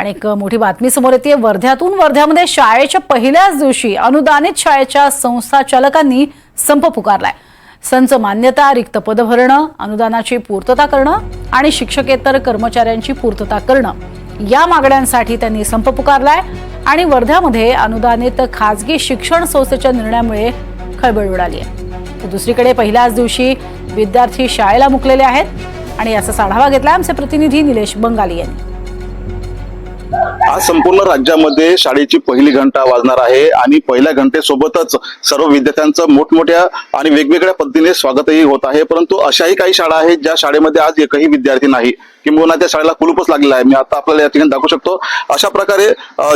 आणि एक मोठी बातमी समोर येते. वर्ध्यातून वर्ध्यामध्ये शाळेच्या पहिल्याच दिवशी अनुदानित शाळेच्या संस्था चालकांनी संप पुकारलाय. संच मान्यता रिक्त पद भरणं अनुदानाची पूर्तता करणं आणि शिक्षकेतर कर्मचाऱ्यांची पूर्तता करणं या मागण्यांसाठी त्यांनी संप पुकारलाय आणि वर्ध्यामध्ये अनुदानित खाजगी शिक्षण संस्थेच्या निर्णयामुळे खळबळ उडाली आहे तर दुसरीकडे पहिल्याच दिवशी विद्यार्थी शाळेला मुकलेले आहेत आणि याचा आढावा घेतला आमचे प्रतिनिधी निलेश बंगाली यांनी. आज संपूर्ण राज्यामध्ये शाळेची पहिली घंटा वाजणार आहे आणि पहिल्या घंटेसोबतच सर्व विद्यार्थ्यांचं मोठमोठ्या आणि वेगवेगळ्या पद्धतीने स्वागतही होत आहे. परंतु अशाही काही शाळा आहेत ज्या शाळेमध्ये आज एकही विद्यार्थी नाही. किंबहुना त्या शाळेला कुलूपच लागलेला आहे. मी आता आपल्याला या ठिकाणी दाखवू शकतो. अशा प्रकारे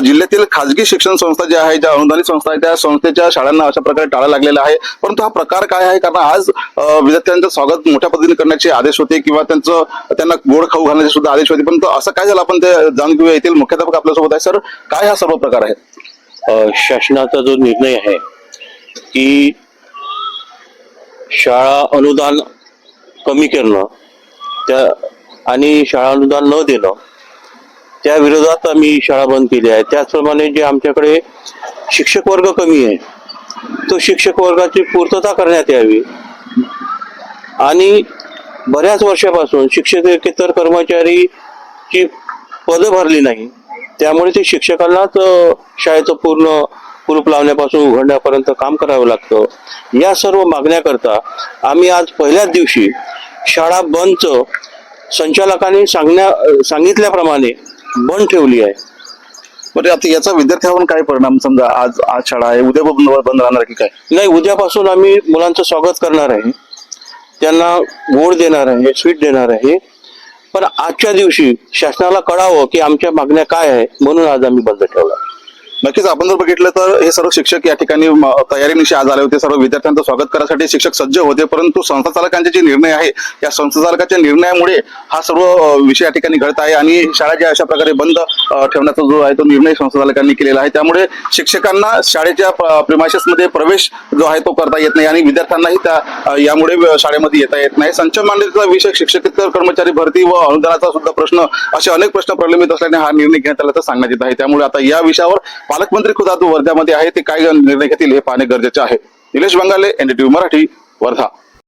जिल्ह्यातील खाजगी शिक्षण संस्था ज्या आहेत ज्या अनुदानित संस्था आहेत त्या संस्थेच्या शाळांना अशा प्रकारे टाळा लागलेला आहे. परंतु हा प्रकार काय आहे? कारण आज विद्यार्थ्यांचं स्वागत मोठ्या पद्धतीने करण्याचे आदेश होते किंवा त्यांचं त्यांना गोड खाऊ घालण्याचे सुद्धा आदेश होते. परंतु असं काय झालं? आपण ते जाणून घेऊया. येथील मुख्याध्यापक आपल्यासोबत आहे. सर काय हा सर्व प्रकार आहे शासनाचा जो निर्णय आहे की शाळा अनुदान कमी करणं त्या आणि शाळा अनुदान न देणं त्या विरोधात आम्ही शाळा बंद केली आहे. त्याचप्रमाणे जे आमच्याकडे शिक्षक वर्ग कमी आहे तो शिक्षक वर्गाची पूर्तता करण्यात यावी. आणि बऱ्याच वर्षापासून शिक्षकेतर कर्मचारीची पदं भरली नाही. त्यामुळे ते शिक्षकांनाच शाळेचं पूर्ण कुलूप लावण्यापासून उघडण्यापर्यंत काम करावं लागतं. या सर्व मागण्याकरता आम्ही आज पहिल्याच दिवशी शाळा बंदचं संचालकांनी सांगण्या सांगितल्याप्रमाणे बंद ठेवली आहे. बरं आता याचा विद्यार्थ्यावर काय परिणाम? समजा आज आज शाळा आहे उद्या बंद राहणार की काय? नाही उद्यापासून आम्ही मुलांचं स्वागत करणार आहे. त्यांना गोड देणार आहे स्वीट देणार आहे. पण आजच्या दिवशी शासनाला कळावं की आमच्या मागण्या काय आहे म्हणून आज आम्ही बंद ठेवला. नक्कीच आपण जर बघितलं तर हे सर्व शिक्षक या ठिकाणी तयारीनिशी आज आले होते. सर्व विद्यार्थ्यांचं स्वागत करण्यासाठी शिक्षक सज्ज होते परंतु संस्था चालकांचे जे निर्णय आहे या संस्था चालकाच्या निर्णयामुळे हा सर्व विषय या ठिकाणी घडत आहे आणि शाळा ज्या अशा प्रकारे बंद ठेवण्याचा जो आहे तो निर्णय संस्था चालकांनी केलेला आहे. त्यामुळे शिक्षकांना शाळेच्या प्रिमायसेस मध्ये प्रवेश जो आहे तो करता येत नाही आणि विद्यार्थ्यांनाही त्या यामुळे शाळेमध्ये येता येत नाही. संच मांडणीचा विषय शिक्षकेतर कर्मचारी भरती व अनुदानाचा सुद्धा प्रश्न असे अनेक प्रश्न प्रलंबित असल्याने हा निर्णय घेण्यात आल्याचं सांगण्यात येत आहे. त्यामुळे आता या विषयावर पालकमंत्री खुद वर्ध्यामध्ये आहे ते काय निर्णय घेतील हे पाहणे गरजेचे आहे. निलेश बंगाले एनडीटीव्ही मराठी वर्धा.